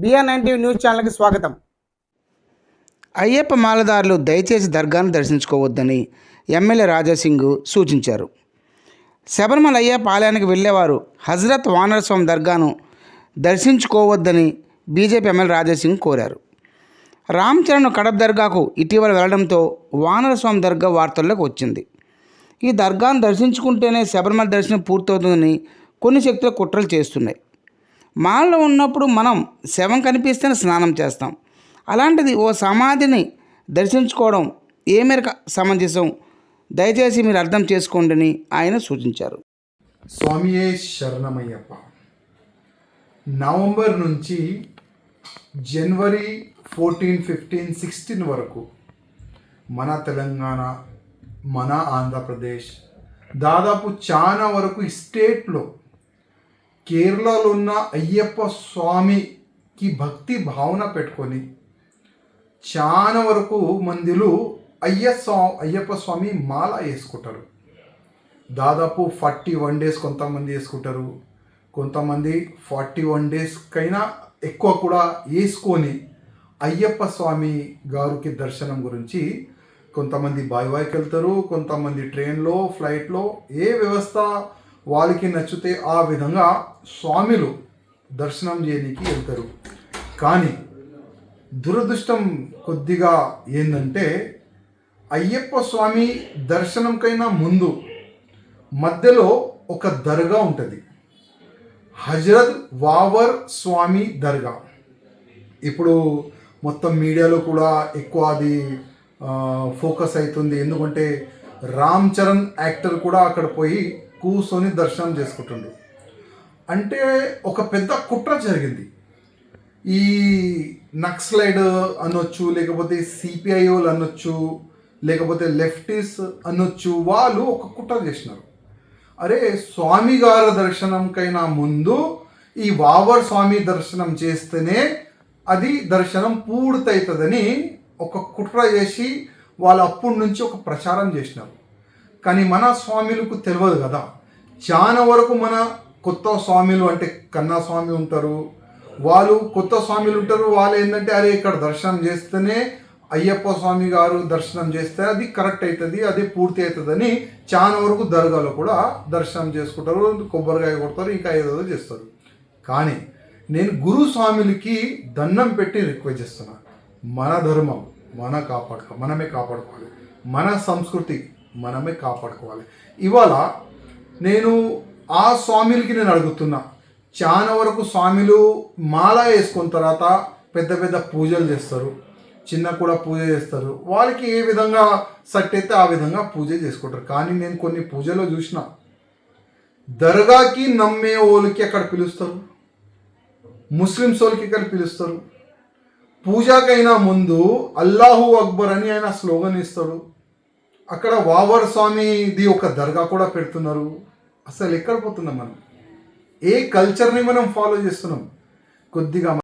BR nine TV news ఛానల్కి స్వాగతం. అయ్యప్ప మాలదారులు దయచేసి దర్గాను దర్శించుకోవద్దని ఎమ్మెల్యే రాజాసింగ్ సూచించారు. శబరిమల అయ్యప్ప ఆలయానికి వెళ్ళేవారు హజరత్ వానర స్వామి దర్గాను దర్శించుకోవద్దని బీజేపీ ఎమ్మెల్యే రాజాసింగ్ కోరారు. రామ్ చరణ్ కడప్ దర్గాకు ఇటీవల వెళ్ళడంతో వానర స్వామి దర్గా వార్తల్లోకి వచ్చింది. ఈ దర్గాను దర్శించుకుంటేనే శబరిమల దర్శనం పూర్తవుతుందని కొన్ని శక్తులు కుట్రలు చేస్తున్నాయి. మాల్లో ఉన్నప్పుడు మనం శవం కనిపిస్తేనే స్నానం చేస్తాం. అలాంటిది ఓ సమాధిని దర్శించుకోవడం ఏ మేరకు సమంజసం? దయచేసి మీరు అర్థం చేసుకోండి ఆయన సూచించారు. స్వామియే శరణమయ్యప్ప. నవంబర్ నుంచి జనవరి ఫోర్టీన్ ఫిఫ్టీన్ సిక్స్టీన్ వరకు మన తెలంగాణ మన ఆంధ్రప్రదేశ్ దాదాపు చాలా వరకు స్టేట్లో కేరళలో ఉన్న అయ్యప్ప స్వామికి భక్తి భావన పెట్టుకొని చాలా వరకు మందిలు అయ్య స్వా అయ్యప్ప స్వామి మాల వేసుకుంటారు. దాదాపు ఫార్టీ వన్ డేస్ కొంతమంది వేసుకుంటారు. కొంతమంది ఫార్టీ వన్ డేస్కైనా ఎక్కువ కూడా వేసుకొని అయ్యప్ప స్వామి గారికి దర్శనం గురించి కొంతమంది బాయ్ బాయ్కి వెళ్తారు. కొంతమంది ట్రైన్లో ఫ్లైట్లో ఏ వ్యవస్థ వాళ్ళకి నచ్చితే ఆ విధంగా స్వామిలు దర్శనం చేయడానికి వెళ్తారు. కానీ దురదృష్టం కొద్దిగా ఏంటంటే అయ్యప్ప స్వామి దర్శనంకైనా ముందు మధ్యలో ఒక దర్గా ఉంటుంది. హజరత్ వావర్ స్వామి దర్గా. ఇప్పుడు మొత్తం మీడియాలో కూడా ఎక్కువ అది ఫోకస్ అవుతుంది ఎందుకంటే రామ్ చరణ్ యాక్టర్ కూడా అక్కడ పోయి కూర్చొని దర్శనం చేసుకుంటుండు అంటే ఒక పెద్ద కుట్ర జరిగింది. ఈ నక్సలైడ్ అనొచ్చు లేకపోతే సిపిఐఓలు అనొచ్చు లేకపోతే లెఫ్టిస్ అనొచ్చు వాళ్ళు ఒక కుట్ర చేసినారు. అరే స్వామి గారి దర్శనంకైనా ముందు ఈ వావర్ స్వామి దర్శనం చేస్తేనే అది దర్శనం పూర్తవుతుందని ఒక కుట్ర చేసి వాళ్ళు అప్పటి నుంచి ఒక ప్రచారం చేసినారు. కానీ మన స్వామిలకు తెలియదు కదా. చాలా వరకు మన కొత్త స్వామిలు అంటే కన్నా స్వామి ఉంటారు. వాళ్ళు కొత్త స్వామిలు ఉంటారు. వాళ్ళు ఏంటంటే అరే ఇక్కడ దర్శనం చేస్తేనే అయ్యప్ప స్వామి గారు దర్శనం చేస్తే అది కరెక్ట్ అవుతుంది అది పూర్తి అవుతుందని చాలా వరకు దర్గాలో కూడా దర్శనం చేసుకుంటారు. కొబ్బరికాయ కొడతారు ఇంకా ఏదో చేస్తారు. కానీ నేను గురు స్వామిలకి దండం పెట్టి రిక్వెస్ట్ చేస్తున్నా. మన ధర్మం మన కాపాడుకో మనమే కాపాడుకోవాలి. మన సంస్కృతి మనమే కాపాడుకోవాలి. ఇవాళ నేను ఆ స్వామిలకి నేను అడుగుతున్నా. చాలా వరకు స్వామిలు మాల వేసుకున్న తర్వాత పెద్ద పెద్ద పూజలు చేస్తారు. చిన్న కూడా పూజ చేస్తారు. వాళ్ళకి ఏ విధంగా సెట్ అయితే ఆ విధంగా పూజ చేసుకుంటారు. కానీ నేను కొన్ని పూజలో చూసిన. దర్గాకి నమ్మే వాళ్ళకి అక్కడ పిలుస్తారు? ముస్లిమ్స్ వాళ్ళకి ఇక్కడ పిలుస్తారు? పూజకైనా ముందు అల్లాహు అక్బర్ అని ఆయన స్లోగన్ ఇస్తాడు అక్కడ వావర్ స్వామిది ఒక దర్గా కూడా పెడుతున్నారు. అసలు ఎక్కడ పోతున్నాం మనం? ఏ కల్చర్ని మనం ఫాలో చేస్తున్నాం? కొద్దిగా